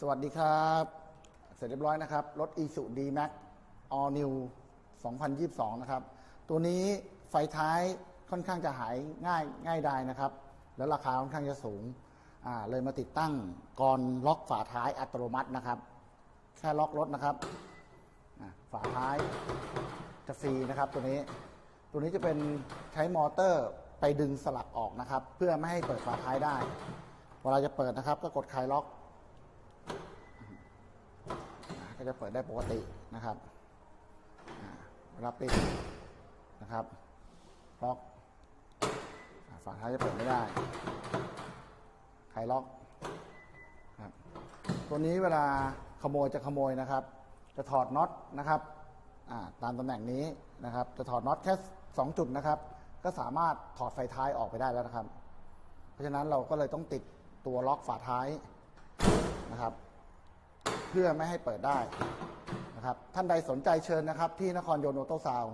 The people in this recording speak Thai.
สวัสดีครับ เสร็จเรียบร้อยนะครับ รถ i s u d Max All New 2022 นะครับ ตัวนี้ไฟท้ายค่อนข้างจะหายง่ายง่ายดายนะครับ แล้วราคาค่อนข้างจะสูงอ่าเลยมาติดตั้งกรล็อกฝาท้ายอัตโนมัตินะครับ แค่ล็อกรถนะครับ ฝาท้ายจะฟรีนะครับตัวนี้ ตัวนี้จะเป็นใช้มอเตอร์ไปดึงสลักออกนะครับ เพื่อไม่ให้เปิดฝาท้ายได้ เวลาจะเปิดนะครับ ก็กดคลายล็อก ก็ จะเปิดได้ปกตินะครับเวลาปิดนะครับล็อกฝาท้ายจะเปิดไม่ได้ไขล็อกครับตัวนี้เวลาขโมยจะขโมยนะครับ จะถอดน็อตนะครับตามตำแหน่งนี้นะครับ จะถอดน็อตแค่ 2 จุดนะครับ ก็สามารถถอดไฟท้ายออกไปได้แล้วนะครับ เพราะฉะนั้นเราก็เลยต้องติดตัวล็อกฝาท้ายนะครับ เพื่อไม่ให้เปิดได้นะครับท่านใดสนใจเชิญนะครับ ที่นครโยนโอโตซาว